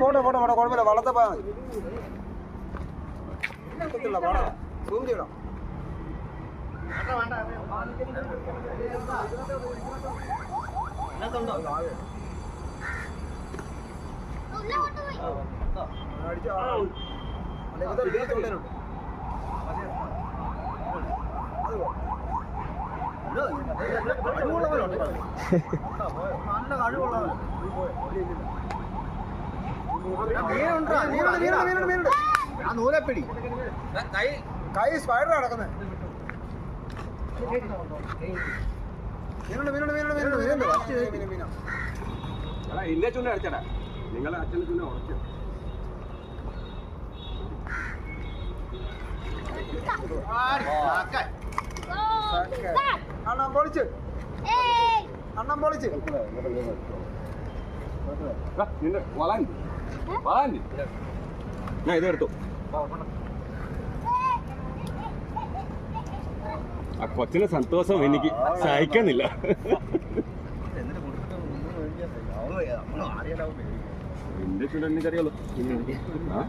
പോട്ടെ പോട്ടെ പോട്ടെ കുഴപ്പമില്ല. വള്ളത്തെ പോയാൽ മതി കിട്ടില്ല, മീനുണ്ട് മീനുണ്ട് മീനുണ്ട് മീനുണ്ട് മീനുണ്ട് ആ നൂലപ്പിടി. കൈ. കൈ സ്പൈഡർ നടക്കുന്നത് മീനുണ്ട് മീനുണ്ട് മീനുണ്ട് മീനുണ്ട് മീനുണ്ട് മീന് മീന് മീനാ എടാ ഇന്നെ ചുണ്ട അടിച്ചടാ. നിങ്ങളെ അച്ഛൻ ചുണ്ട ഉറച്ചു പൊളിച്ച്. അണ്ണൻ പൊളിച്ച്. ഞാൻ ഇത് എടുത്തു. ആ കൊച്ചിന്റെ സന്തോഷം എനിക്ക് സഹിക്കുന്നില്ല. എന്റെ ചുണ്ടെന്നെ കറിയുള്ളൂ. ആ?